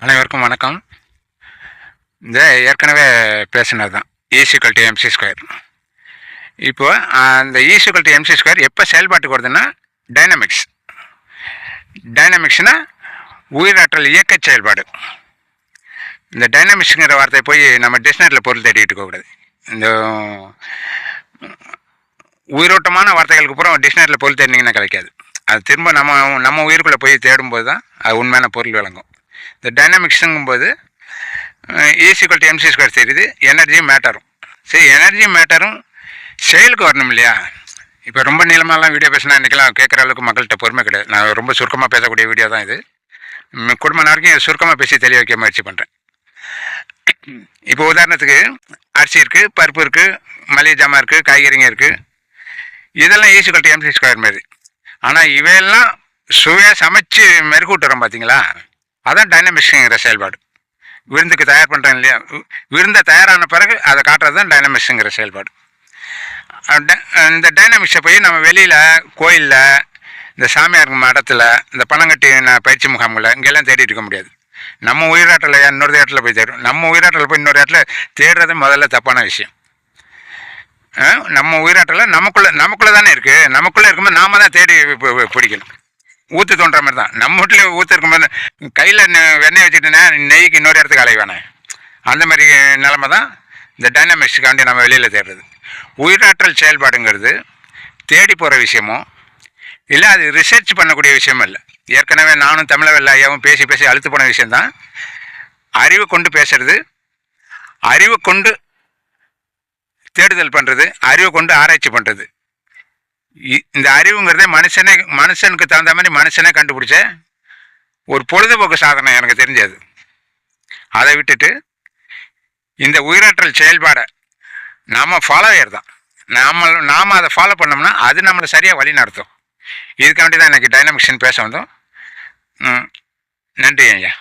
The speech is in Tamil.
அனைவருக்கும் வணக்கம். இந்த ஏற்கனவே பேசினது தான் e equal e to MC square இப்போ அந்த ஈசிக்கல் டு எம்சி ஸ்கொயர் எப்போ செயல்பாட்டுக்கு வருதுன்னா டைனமிக்ஸ் டைனமிக்ஸ்னால் உயிராற்றல் இயக்க செயல்பாடு. இந்த டைனமிக்ஸுங்கிற வார்த்தையை போய் நம்ம டிக்ஷனரியில் பொருள் தேடிக்கிட்டு போகக்கூடாது இந்த உயிரோட்டமான வார்த்தைகளுக்கு அப்புறம் டிக்ஷனரியில் பொருள் தேடினீங்கன்னா கிடைக்காது. அது திரும்ப நம்ம நம்ம உயிருக்குள்ளே போய் தேடும்போது தான் அது உண்மையான பொருள் விளங்கும். இந்த டைனாமிக்ஸுங்கும்போது e equal to MC square தெரியுது எனர்ஜியும் மேட்டரும் சரி எனர்ஜியும் மேட்டரும் செயலுக்கு வரணும் இல்லையா? இப்போ ரொம்ப நீளமாகலாம் வீடியோ பேசினா இன்றைக்கெல்லாம் கேட்குற அளவுக்கு மக்கள்கிட்ட பொறுமை கிடையாது. நான் ரொம்ப சுருக்கமாக பேசக்கூடிய வீடியோ தான் இது. குடும்ப நாளைக்கும் சுருக்கமாக பேசி தெளிய வைக்க முயற்சி பண்ணுறேன் இப்போ உதாரணத்துக்கு அரிசி இருக்குது பருப்பு இருக்குது மளிகை ஜாமான் இருக்குது காய்கறிங்க இருக்குது இதெல்லாம் ஈஸி டு எம்சி ஸ்கொயர் மாதிரி. ஆனால் இவையெல்லாம் சுவையாக சமைச்சு மெருகூட்டுறோம் பார்த்தீங்களா அதான் டைனமிக்ஸுங்கிற செயல்பாடு. விருந்துக்கு தயார் பண்ணுறேன் இல்லையா? விருந்தை தயாரான பிறகு அதை காட்டுறது தான் டைனமிக்ஸுங்கிற செயல்பாடு. ட- இந்த டைனமிக்ஸை போய் நம்ம வெளியில் கோயிலில் இந்த சாமியார் மடத்தில் இந்த பணங்கட்டி பயிற்சி முகாம்களில் இங்கெல்லாம் தேடிட்டு இருக்க முடியாது. நம்ம உயிராட்டில் இன்னொரு இடத்துல போய் தேடும் நம்ம உயிராட்டில் போய் இன்னொரு இடத்துல தேடுறது முதல்ல தப்பான விஷயம். நம்ம உயிராற்றலை நமக்குள்ளே நமக்குள்ளே தானே இருக்குது நமக்குள்ளே இருக்கும்போது நாம தான் தேடி பிடிக்கணும். ஊற்று தோன்ற மாதிரி தான். நம்ம வீட்டில் ஊற்று இருக்கும்போது கையில் வெண்ணெய் வச்சுட்டுனா நெய்க்கு இன்னொரு இடத்துக்கு அலைவானே அந்த மாதிரி நிலமை தான் இந்த டைனமிக்ஸுக்காண்டி நம்ம வெளியில் தேடுறது. உயிராற்றல் செயல்பாடுங்கிறது தேடி போகிற விஷயமோ இல்லை அது ரிசர்ச் பண்ணக்கூடிய விஷயமும் இல்லை. ஏற்கனவே நானும் தமிழ வெள்ளாயாவும் பேசி பேசி அழுத்து போன விஷயந்தான் அறிவு கொண்டு பேசுறது அறிவு கொண்டு தேடுதல் பண்ணுறது அறிவை கொண்டு ஆராய்ச்சி பண்ணுறது இந்த அறிவுங்கிறதே மனுஷனே மனுஷனுக்கு தகுந்த மாதிரி மனுஷனே கண்டுபிடிச்ச ஒரு பொழுதுபோக்கு சாதனை எனக்கு தெரிஞ்சது. அதை விட்டுட்டு இந்த உயிராற்றல் செயல்பாடை நாம் ஃபாலோயர் தான். நாம நாம் அதை ஃபாலோ பண்ணோம்னா அது நம்மளை சரியாக வழி நடத்தும். இதுக்காண்டி தான் எனக்கு டைனமிக்ஸ்ன்னு பேச வந்தோம். ம், நன்றி ஐயா.